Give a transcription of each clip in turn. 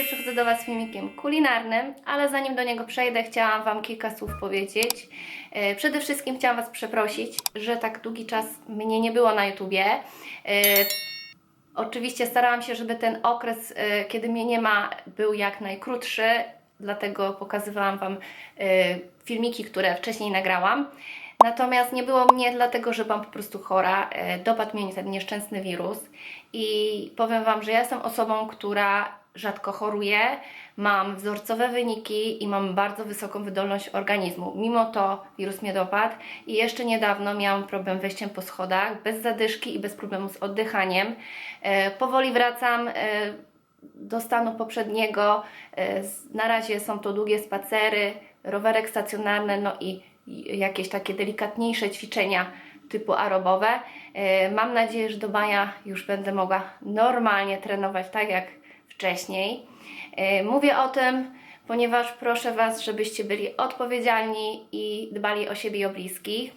Dzisiaj przychodzę do Was z filmikiem kulinarnym, ale zanim do niego przejdę, chciałam Wam kilka słów powiedzieć. E, Przede wszystkim chciałam Was przeprosić, że tak długi czas mnie nie było na YouTubie. E, Oczywiście starałam się, żeby ten okres, e, kiedy mnie nie ma, był jak najkrótszy, dlatego pokazywałam Wam filmiki, które wcześniej nagrałam. Natomiast nie było mnie dlatego, że byłam po prostu chora. Dopadł mnie ten nieszczęsny wirus i powiem Wam, że ja jestem osobą, która rzadko choruje, mam wzorcowe wyniki i mam bardzo wysoką wydolność organizmu. Mimo to wirus mnie dopadł i jeszcze niedawno miałam problem wejściem po schodach, bez zadyszki i bez problemu z oddychaniem. E, powoli wracam e, do stanu poprzedniego. E, na razie są to długie spacery, rowerek stacjonarny, no i jakieś takie delikatniejsze ćwiczenia typu aerobowe. E, Mam nadzieję, że do maja już będę mogła normalnie trenować tak jak wcześniej. E, Mówię o tym, ponieważ proszę Was, żebyście byli odpowiedzialni i dbali o siebie i o bliskich.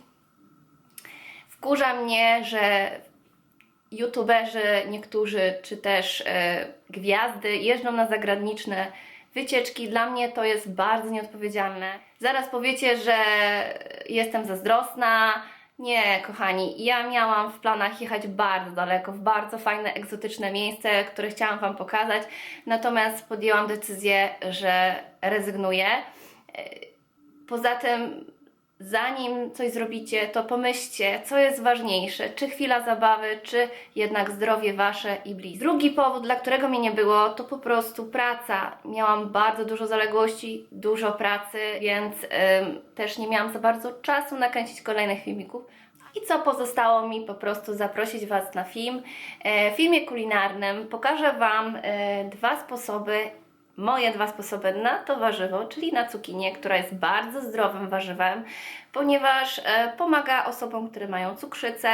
Wkurza mnie, że youtuberzy niektórzy, czy też e, gwiazdy jeżdżą na zagraniczne wycieczki. Dla mnie to jest bardzo nieodpowiedzialne. Zaraz powiecie, że jestem zazdrosna. Nie, kochani, ja miałam w planach jechać bardzo daleko, w bardzo fajne, egzotyczne miejsce, które chciałam Wam pokazać, natomiast podjęłam decyzję, że rezygnuję. E, Poza tym, zanim coś zrobicie, to pomyślcie, co jest ważniejsze, czy chwila zabawy, czy jednak zdrowie Wasze i bliskie. Drugi powód, dla którego mnie nie było, to po prostu praca. Miałam bardzo dużo zaległości, dużo pracy, więc ym, też nie miałam za bardzo czasu nakręcić kolejnych filmików. I co pozostało mi po prostu zaprosić Was na film. E, W filmie kulinarnym pokażę Wam e, dwa sposoby, moje dwa sposoby na to warzywo, czyli na cukinię, która jest bardzo zdrowym warzywem, ponieważ e, pomaga osobom, które mają cukrzycę,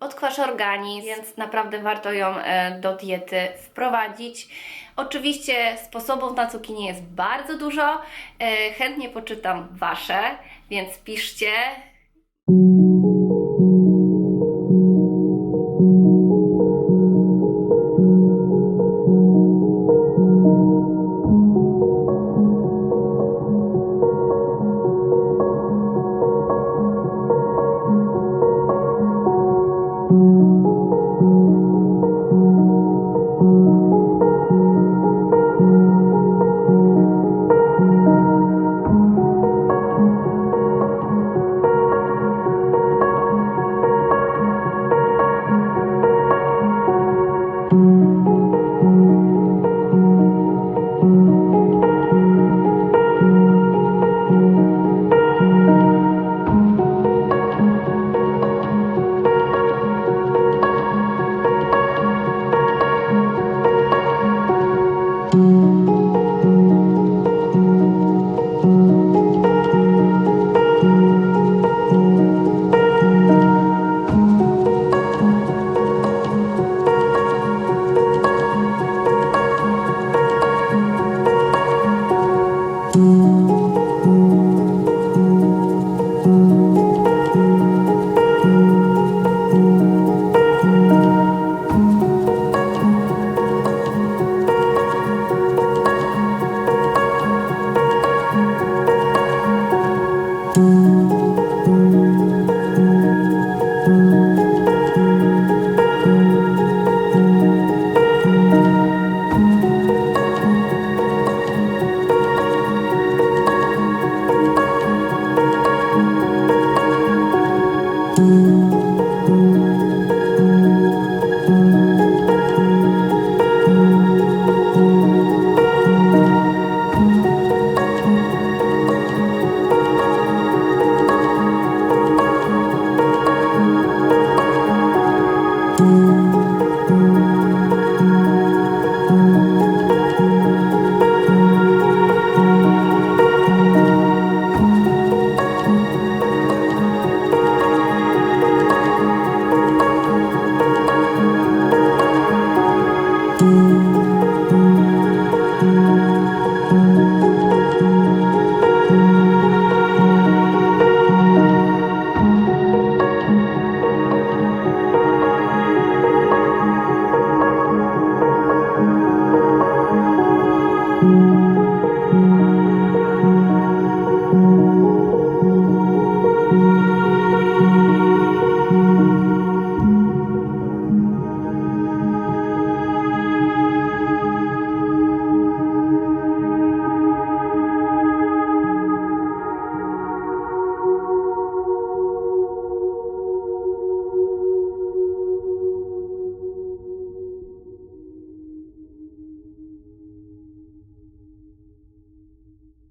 odkwasza organizm, więc naprawdę warto ją e, do diety wprowadzić. Oczywiście sposobów na cukinię jest bardzo dużo, e, chętnie poczytam Wasze, więc piszcie.